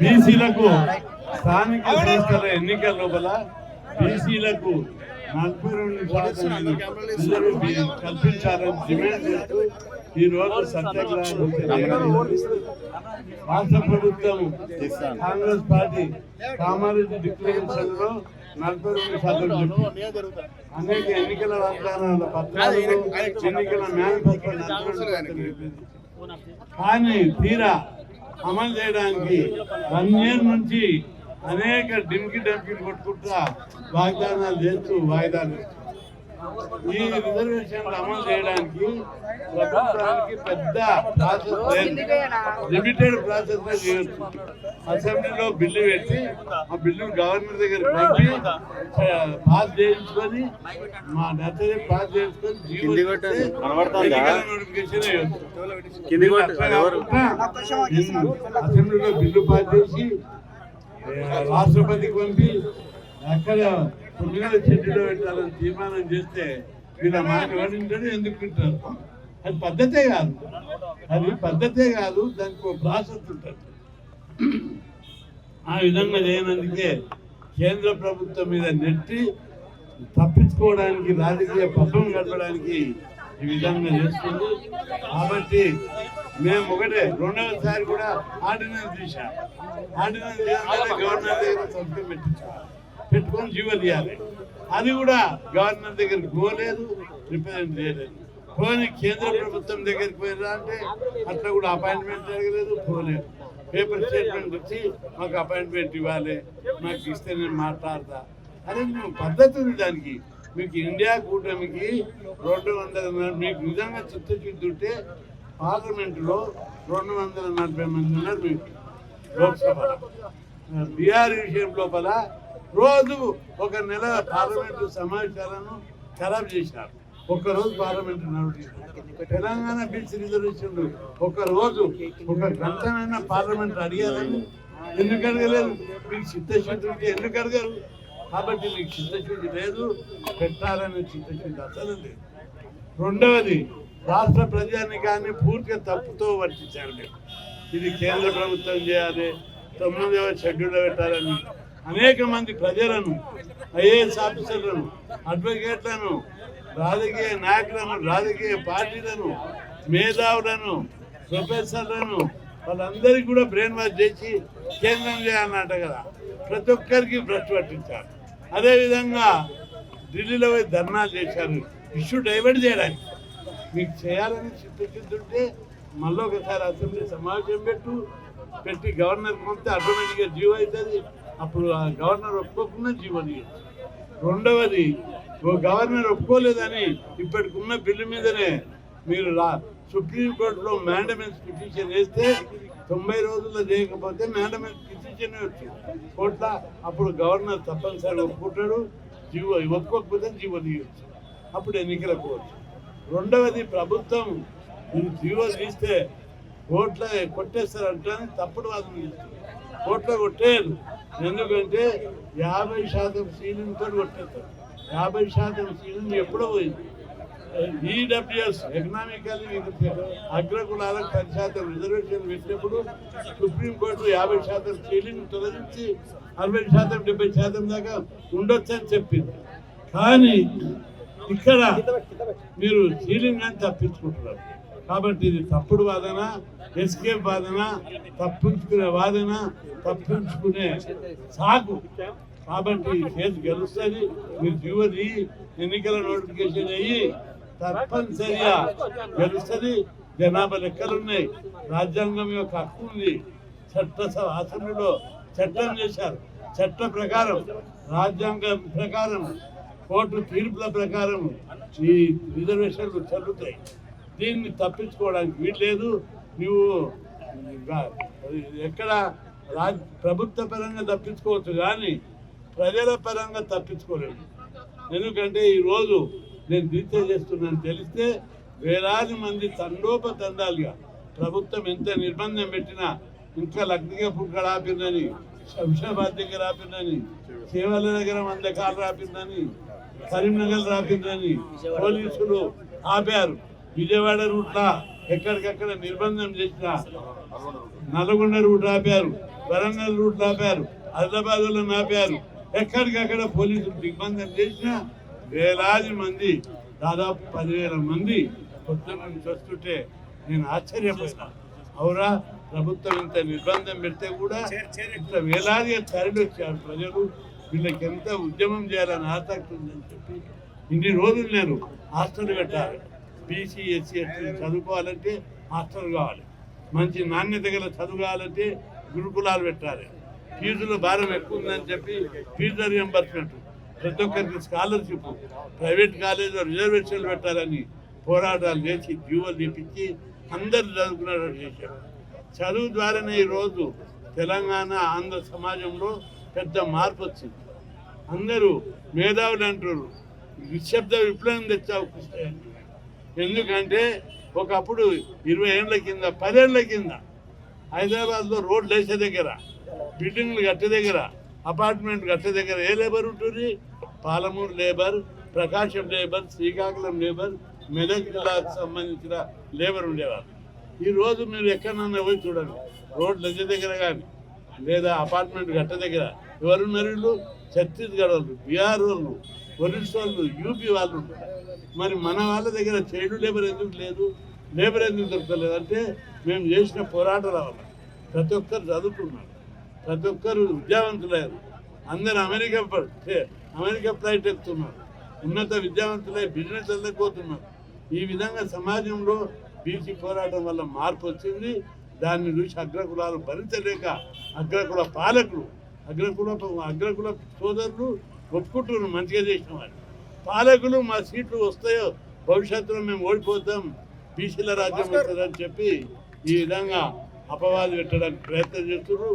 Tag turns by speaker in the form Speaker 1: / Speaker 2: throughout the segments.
Speaker 1: బీసీలకు స్థానిక సంస్థల ఎన్నికల లోపల బీసీలకు నలభై రెండు శాతం కల్పించాలని డిమాండ్ చేస్తూ ఈ రోజు సత్యాగ్రహం రాష్ట్ర ప్రభుత్వం కాంగ్రెస్ పార్టీ కామారెడ్డి డిక్లరేషన్లో నలభై రెండు శాతం అనేక ఎన్నికల వాగ్దానాల పత్రాలు ఎన్నికల మేనిఫెస్టో కానీ తీరా అమలు చేయడానికి వన్ నుంచి అనేక డింకి డంకిలు కొట్టుకుంటా వాగ్దానాలు చేస్తూ వాయిదాలు ఈ రిజర్వేషన్లు అమలు చేయడానికి ప్రభుత్వానికి పెద్ద ప్రాసెస్ లిమిటెడ్ ప్రాసెస్ చేయొచ్చు. అసెంబ్లీలో బిల్లు పెట్టి ఆ బిల్లు గవర్నర్ దగ్గర పంపి పాస్ చేయించుకొని మా నచ్చని పాస్ చేసుకొని అసెంబ్లీలో బిల్లు పాస్ చేసి రాష్ట్రపతికి పంపి అక్కడ తొమ్మిదవ చెట్టులో పెట్టాలని తీర్మానం చేస్తే వీళ్ళ మాట వింటాడు ఎందుకు వింటారు? అది పద్ధతే కాదు. అది పద్ధతే కాదు దానికి ఒక ప్రాసెస్ ఉంటుంది. ఆ విధంగా లేనందుకే కేంద్ర ప్రభుత్వం మీద నెట్టి తప్పించుకోవడానికి రాజకీయ పబ్బం గడపడానికి ఈ విధంగా చేస్తుంది. కాబట్టి మేము ఒకటే రెండవసారి కూడా ఆర్డినెన్స్ తీసాం ఆర్డినెన్స్ గవర్నర్ దగ్గర సంతకం పెట్టించాలి పెట్టుకొని జీవదీయాలి అది కూడా గవర్నర్ దగ్గరికి పోలేదు రిప్రజెంట్ చేయలేదు. పోనీ కేంద్ర ప్రభుత్వం దగ్గరికి పోయినా అంటే అట్లా కూడా అపాయింట్మెంట్ జరగలేదు పోలేదు. పేపర్ స్టేట్మెంట్ వచ్చి మాకు అపాయింట్మెంట్ ఇవ్వాలి మాకు ఇస్తే నేను మాట్లాడతా అదే మేము పద్ధతి ఉంది దానికి. మీకు ఇండియా కూటమికి రెండు వందల మీకు నిజంగా చిత్తశుద్ధి ఉంటే పార్లమెంటులో రెండు వందల నలభై మంది ఉన్నారు మీకు లోక్సభ బీఆర్ విషయం లోపల రోజు ఒక నెల పార్లమెంటు సమాచారాలను ఖరాబ్ చేశారు. ఒక రోజు పార్లమెంట్ నడుస్తుంది తెలంగాణ బీచ్ రిజర్వేషన్ ఒక రోజు ఒక గ్రంథమైన పార్లమెంట్ అడిగారని ఎందుకు అడగలేదు మీకు చిత్తశుద్ధి ఉంటే ఎందుకు అడగరు? కాబట్టి మీకు చిత్తశుద్ధి లేదు పెట్టాలనే చిత్తశుద్ధి అసలు లేదు. రెండవది రాష్ట్ర ప్రజానికాన్ని పూర్తిగా తప్పుతో వర్తించారు మీరు. ఇది కేంద్ర ప్రభుత్వం చేయాలి తొమ్మిదవ షెడ్యూల్ పెట్టాలని అనేక మంది ప్రజలను ఐఏఎస్ ఆఫీసర్లను అడ్వకేట్లను రాజకీయ నాయకులను రాజకీయ పార్టీలను మేధావులను ప్రొఫెసర్లను వాళ్ళందరికీ కూడా బ్రెయిన్ వాష్ చేసి కేంద్రం చేయాలన్నట్ట కదా. ప్రతి ఒక్కరికి భ్రష్టు పట్టించారు అదేవిధంగా ఢిల్లీలో పోయి ధర్నాలు చేశారు. ఇష్యూ డైవర్ట్ చేయడానికి. మీకు చేయాలని చిత్తశుద్ధి మళ్ళీ ఒకసారి అసెంబ్లీ సమావేశం పెట్టు పెట్టి గవర్నర్ పంపితే ఆటోమేటిక్గా జీవో అవుతుంది. అప్పుడు ఆ గవర్నర్ ఒప్పుకోకుండా జీవో రెండవది ఓ గవర్నర్ ఒప్పుకోలేదని ఇప్పటికున్న బిల్లు మీదనే మీరు రా సుప్రీంకోర్టులో మ్యాండమెంట్స్ పిటిషన్ వేస్తే తొంభై రోజుల్లో చేయకపోతే మ్యాండమెంట్స్ పిటిషన్ వచ్చు కోట్ల అప్పుడు గవర్నర్ తప్పనిసరిగా ఒప్పుకుంటాడు జీవో ఒప్పుకోకపోతే జీవో తీయవచ్చు అప్పుడు ఎన్నికలకు పోవచ్చు. రెండవది ప్రభుత్వం మీరు జీవో తీస్తే కోట్ల కొట్టేస్తారంటే తప్పుడు వాదన చేస్తుంది కోట్ల కొట్టేయదు ఎందుకంటే యాభై శాతం సీలింగ్తో కొట్టేస్తారు. యాభై శాతం సీలింగ్ ఎప్పుడో పోయింది. ఈడబ్ల్యూఎస్ ఎకనామికల్ అగ్రకులాలకు పది శాతం రిజర్వేషన్ పెట్టినప్పుడు సుప్రీంకోర్టు యాభై శాతం సీలింగ్ తొలగించి అరవై శాతం డెబ్బై శాతం దాకా ఉండొచ్చని చెప్పింది. కానీ ఇక్కడ మీరు సీలింగ్ అని తప్పించుకుంటున్నారు. కాబట్టి ఇది తప్పుడు వాదన ఎస్కేప్ వాదన తప్పించుకునే వాదన తప్పించుకునే సాగు. కాబట్టి ఈ కేసు గెలుస్తుంది. మీరు చివరి ఎన్నికల నోటిఫికేషన్ అయ్యి తప్పనిసరిగా గెలుస్తుంది. జనాభా లెక్కలు ఉన్నాయి రాజ్యాంగం యొక్క హక్కు ఉంది. చట్టసభ అసెంబ్లీలో చట్టం చేశారు. చట్ట ప్రకారం రాజ్యాంగం ప్రకారం కోర్టు తీర్పుల ప్రకారం ఈ రిజర్వేషన్లు చెల్లుతాయి దీన్ని తప్పించుకోవడానికి వీల్లేదు నువ్వు ఎక్కడ రాజ్ ప్రభుత్వ పరంగా తప్పించుకోవచ్చు కానీ ప్రజల పరంగా తప్పించుకోలేదు ఎందుకంటే ఈరోజు నేను దీక్ష చేస్తున్నాను తెలిస్తే వేలాది మంది తండోపతండాలుగా ప్రభుత్వం ఎంత నిర్బంధం పెట్టినా ఇంకా లగ్నిగా పుక్కడ ఆపిందని శంషాబాద్ దగ్గర రాపిందని సేవల దగ్గర వంద కాలు రాపిందని కరీంనగర్ రాపిందని పోలీసులు ఆపారు. విజయవాడ రూట్ల ఎక్కడికక్కడ నిర్బంధం చేసిన నల్గొండ రూట్ ఆపారు వరంగల్ రూట్ ఆపారు ఆదిలాబాద్లో ఆపారు. ఎక్కడికక్కడ పోలీసులు దిగ్బంధం చేసిన వేలాది మంది దాదాపు పదివేల మంది పొద్దున్న నుంచి వస్తుంటే నేను ఆశ్చర్యపోయినా. అవురా ప్రభుత్వం ఇంత నిర్బంధం పెడితే కూడా ఇంత వేలాదిగా తరలి వచ్చారు ప్రజలు. వీళ్ళకి ఎంత ఉద్యమం చేయాలని ఆసక్తి ఉందని చెప్పి ఇన్ని రోజులు నేను హాస్టల్ పెట్టాలి బీసీ ఎస్సీ ఎస్టీ చదువుకోవాలంటే మాస్టర్ కావాలి. మంచి నాణ్యత గల చదువు కావాలంటే గురుకులాలు పెట్టాలి. ఫీజులు భారం ఎక్కువ ఉందని చెప్పి ఫీజు రియంబర్స్మెంట్ ప్రతి ఒక్కరికి స్కాలర్షిప్ ప్రైవేట్ కాలేజీలో రిజర్వేషన్లు పెట్టాలని పోరాటాలు చేసి జీవోలు తెప్పించి అందరు చదువుకున్నట్టు చేశారు. చదువు ద్వారానే ఈరోజు తెలంగాణ ఆంధ్ర సమాజంలో పెద్ద మార్పు వచ్చింది. అందరూ మేధావులు అంటారు నిశ్శబ్ద విప్లవం తెచ్చావు కృష్ణ ఎందుకంటే ఒకప్పుడు ఇరవై ఏళ్ళ కింద పదేళ్ళ కింద హైదరాబాద్లో రోడ్లు వేసే దగ్గర బిల్డింగ్లు కట్టే దగ్గర అపార్ట్మెంట్ కట్టే దగ్గర ఏ లేబర్ ఉంటుంది Palamuru labour Prakasam labour Srikakulam labour Medak జిల్లాకు సంబంధించిన లేబర్ ఉండేవారు ఈరోజు మీరు ఎక్కడన్నా పోయి చూడండి రోడ్లు వేసే దగ్గర కానీ లేదా అపార్ట్మెంట్ గట్ట దగ్గర ఎవరున్నారు వీళ్ళు? ఛత్తీస్గఢ్ వాళ్ళు బీహార్ వాళ్ళు. ఒరిస్సా వాళ్ళు యూపీ వాళ్ళు మరి మన వాళ్ళ దగ్గర చైల్డ్ లేబర్ ఎందుకు లేదు? లేబర్ ఎందుకు దొరకలేదు? అంటే మేము చేసిన పోరాటాల వల్ల. ప్రతి ఒక్కరు చదువుకున్నారు. ప్రతి ఒక్కరు విద్యావంతులయ్యారు. అందరు అమెరికా అమెరికా ఫ్లైట్ ఎక్కుతున్నారు. ఉన్నత విద్యావంతులై బిజినెస్ వెళ్ళకపోతున్నారు ఈ విధంగా సమాజంలో బీసీ పోరాటం వల్ల మార్పు వచ్చింది. దాన్ని చూసి అగ్రకులాలు భరించలేక అగ్రకుల పాలకులు అగ్రకుల అగ్రకుల సోదరులు ఒప్పుకుంటున్నారు మంచిగా చేసిన వాళ్ళు. పాలకులు మా సీట్లు వస్తాయో భవిష్యత్తులో మేము ఓడిపోతాం బీసీల రాజ్యం వస్తుందని చెప్పి ఈ విధంగా అపవాదు పెట్టడానికి ప్రయత్నం చేస్తున్నారు.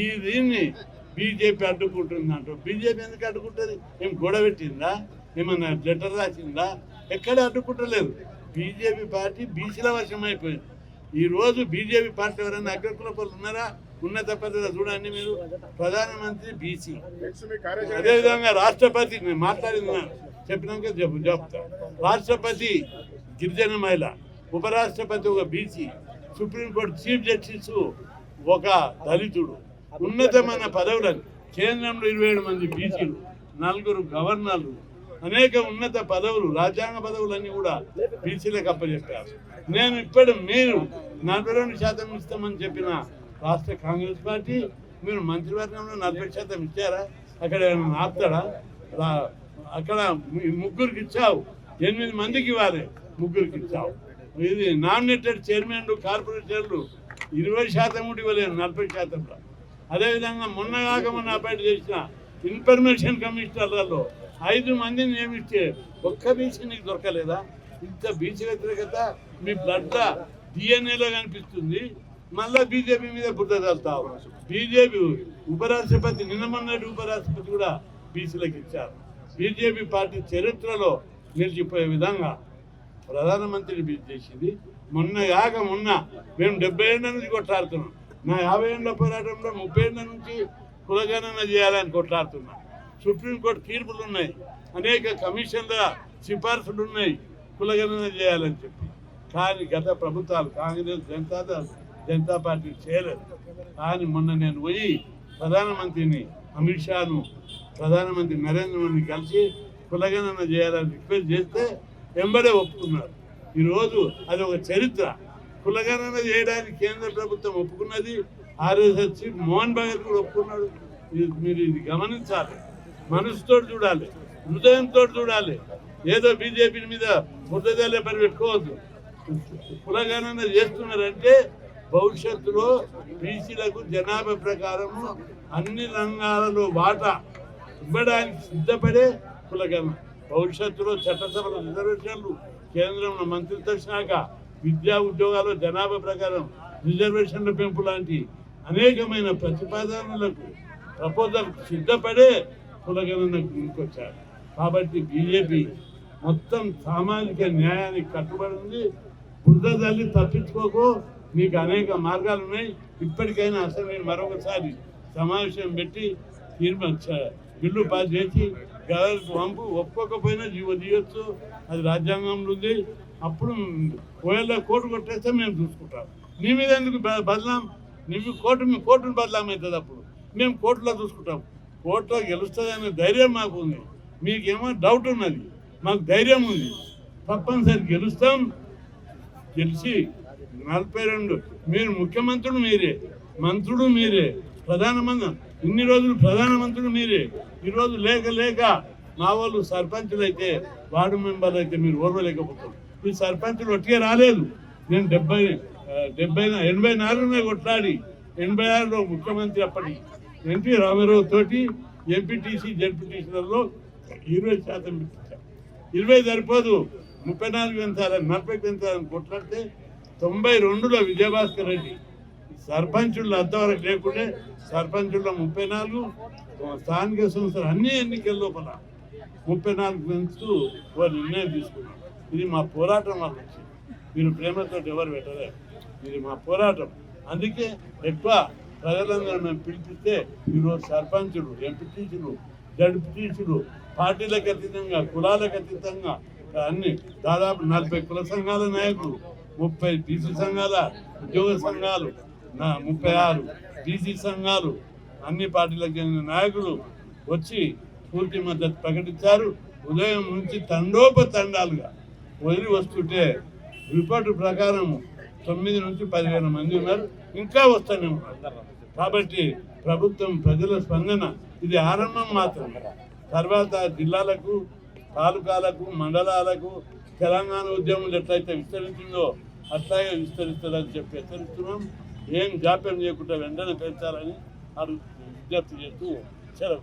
Speaker 1: ఈ దీన్ని బీజేపీ అడ్డుకుంటుంది అంటారు. బీజేపీ ఎందుకు అడ్డుకుంటుంది? ఏం గొడవ పెట్టిందా? ఏమన్నా లెటర్ రాసిందా? ఎక్కడ అడ్డుకుంటలేదు. బీజేపీ పార్టీ బీసీల వర్షం అయిపోయింది ఈ రోజు బీజేపీ పార్టీ ఎవరైనా అగ్రకుల పనులు ఉన్నారా? ఉన్నత పద్ధతి చూడండి మీరు. ప్రధానమంత్రి బీసీ. అదేవిధంగా రాష్ట్రపతి నేను మాట్లాడింది చెప్పినాక చెప్పు చెప్తా. రాష్ట్రపతి గిరిజన మహిళ ఉపరాష్ట్రపతి ఒక బీసీ సుప్రీంకోర్టు చీఫ్ జస్టిస్ ఒక దళితుడు. ఉన్నతమైన పదవులను కేంద్రంలో ఇరవై ఏడు మంది బీసీలు నలుగురు గవర్నర్లు అనేక ఉన్నత పదవులు రాజ్యాంగ పదవులన్నీ కూడా బీసీలకు అప్పచెప్పారు. నేను ఇప్పుడు మీరు నలభై రెండు శాతం ఇస్తామని చెప్పిన రాష్ట్ర కాంగ్రెస్ పార్టీ మీరు మంత్రివర్గంలో నలభై శాతం ఇచ్చారా? అక్కడ ఆపుతాడా? రా- అక్కడ ముగ్గురికి ఇచ్చావు. ఎనిమిది మందికి ఇవ్వాలి ముగ్గురికి ఇచ్చావు. ఇది నామినేటెడ్ చైర్మన్లు కార్పొరేటర్లు ఇరవై శాతం కూడా ఇవ్వలేదు నలభై శాతంలో అదేవిధంగా మొన్న కాక మొన్న అపాయింట్ చేసిన ఇన్ఫర్మేషన్ కమిషనర్లలో ఐదు మందిని నియమిస్తే ఒక్క బీసీ నీకు దొరకలేదా? ఇంత బీసీ వ్యతిరేకత మీ బ్లడ్ డిఎన్ఏలో కనిపిస్తుంది. మళ్ళా బీజేపీ మీద బుద్ధ చల్తావు బీజేపీ ఉపరాష్ట్రపతి నిన్న మొన్నటి ఉపరాష్ట్రపతి కూడా బీసీలకు ఇచ్చారు. బీజేపీ పార్టీ చరిత్రలో నిలిచిపోయే విధంగా ప్రధానమంత్రిని బీట్ చేసింది. మొన్న కాక మొన్న మేము డెబ్బై ఏళ్ళ నుంచి కొట్లాడుతున్నాం. నా యాభై ఏళ్ళ పోరాటంలో ముప్పై ఏళ్ళ నుంచి కులగణన చేయాలని కొట్లాడుతున్నాం. సుప్రీంకోర్టు తీర్పులు ఉన్నాయి. అనేక కమిషన్ల సిఫార్సులు ఉన్నాయి. కులగణన చేయాలని చెప్పి. కానీ గత ప్రభుత్వాలు కాంగ్రెస్ జనతా జనతా పార్టీ చేయలేదు కానీ మొన్న నేను పోయి ప్రధానమంత్రిని అమిత్ షాను ప్రధానమంత్రి నరేంద్ర మోడీని కలిసి కులగణన చేయాలని రిక్వెస్ట్ చేస్తే వెంబడే ఒప్పుకున్నారు. ఈరోజు అది ఒక చరిత్ర. కులగణన చేయడానికి కేంద్ర ప్రభుత్వం ఒప్పుకున్నది ఆర్ఎస్ఎస్ చీఫ్ మోహన్ భగత్ కూడా ఒప్పుకున్నాడు. ఇది- మీరు ఇది గమనించాలి. మనసుతో చూడాలి హృదయంతో చూడాలి. ఏదో బీజేపీ మీద బుద్ధజాలే పని పెట్టుకోవద్దు కులగణన చేస్తున్నారంటే భవిష్యత్తులో బీసీలకు జనాభా ప్రకారము అన్ని రంగాలలో వాటా ఇవ్వడానికి సిద్ధపడే కులగన భవిష్యత్తులో చట్టసభల రిజర్వేషన్లు కేంద్రంలో మంత్రిత్వ శాఖ విద్యా ఉద్యోగాల్లో జనాభా ప్రకారం రిజర్వేషన్ల పెంపు లాంటి అనేకమైన ప్రతిపాదనలకు ప్రపోజల్ సిద్ధపడే కులగణనకు ముందుకొచ్చారు. కాబట్టి బీజేపీ మొత్తం సామాజిక న్యాయానికి కట్టుబడి ఉంది. బురద తల్లి తప్పించుకోకు. మీకు అనేక మార్గాలు ఉన్నాయి. ఇప్పటికైనా అసలు నేను మరొకసారి సమావేశం పెట్టి తీర్మానం చ- బిల్లు పాస్ చేసి గవర్నర్కి పంపు ఒప్పుకోకపోయినా జీవో తీయొచ్చు. అది రాజ్యాంగంలో ఉంది. అప్పుడు ఒకవేళ కోర్టు కొట్టేస్తే మేము చూసుకుంటాం. నీ మీద ఎందుకు బదలాం? బదనాం కోర్టు మీ కోర్టును బదలాం అవుతుంది అప్పుడు. మేము కోర్టులో చూసుకుంటాం. కోర్టులో గెలుస్తుంది అనే ధైర్యం మాకు ఉంది. మీకేమో డౌట్ ఉన్నది. మాకు ధైర్యం ఉంది. తప్పనిసరి గెలుస్తాం. గెలిచి నలభై రెండు. మీరు ముఖ్యమంత్రుడు మీరే. మంత్రుడు మీరే. ప్రధానమంత్రి. ఇన్ని రోజులు ప్రధానమంత్రుడు మీరే. ఈరోజు లేక లేక మా వాళ్ళు సర్పంచులు అయితే వార్డు మెంబర్లు అయితే మీరు ఓర్వలేకపోతారు. ఈ సర్పంచులు ఒట్టిగా రాలేదు. నేను డెబ్బై డెబ్బై ఎనభై నాలుగునే కొట్లాడి ఎనభై ఆరులో ముఖ్యమంత్రి అప్పటి ఎన్టీ రామారావు తోటి ఎంపీటీసీ జడ్పీటీసీలలో ఇరవై శాతం ఇరవై సరిపోదు. ముప్పై నాలుగు పెంచాలని నలభై పెంచాలని కొట్లాడితే తొంభై రెండులో విజయభాస్కర్ రెడ్డి. సర్పంచుల్లో అంతవరకు లేకుంటే సర్పంచుల్లో ముప్పై నాలుగు స్థానిక సంస్థలు అన్ని ఎన్నికల లోపల ముప్పై నాలుగు పెంచుతూ ఓ నిర్ణయం తీసుకున్నాం. ఇది మా పోరాటం వల్ల వచ్చింది. మీరు ప్రేమతో ఎవరు పెట్టలేరు. ఇది మా పోరాటం. అందుకే ఎక్కువ ప్రజలందరూ మేము పిలిపిస్తే ఈరోజు సర్పంచులు ఎంపీటీసీలు జడ్పీటీసీలు పార్టీలకు అతీతంగా కులాలకు అతీతంగా అన్ని దాదాపు నలభై కుల సంఘాల నాయకులు ముప్పై బీసీ సంఘాల ఉద్యోగ సంఘాలు నా ముప్పై ఆరు బీసీ సంఘాలు అన్ని పార్టీలకు చెందిన నాయకులు వచ్చి పూర్తి మద్దతు ప్రకటించారు. ఉదయం నుంచి తండోపతండాలుగా. వదిలి వస్తుంటే రిపోర్టు ప్రకారం తొమ్మిది నుంచి పదివేల మంది ఉన్నారు. ఇంకా వస్తూనే ఉన్నారు. కాబట్టి ప్రభుత్వం ప్రజల స్పందన ఇది ఆరంభం మాత్రమే. తర్వాత జిల్లాలకు తాలూకాలకు మండలాలకు తెలంగాణ ఉద్యమం ఎట్లయితే విస్తరించిందో అట్లాగే విస్తరిస్తారని చెప్పి హెచ్చరిస్తున్నాం. ఏం జాప్యం చేయకుండా వెంటనే పెంచాలని అడుగు విజ్ఞప్తి చేస్తూ సెలవు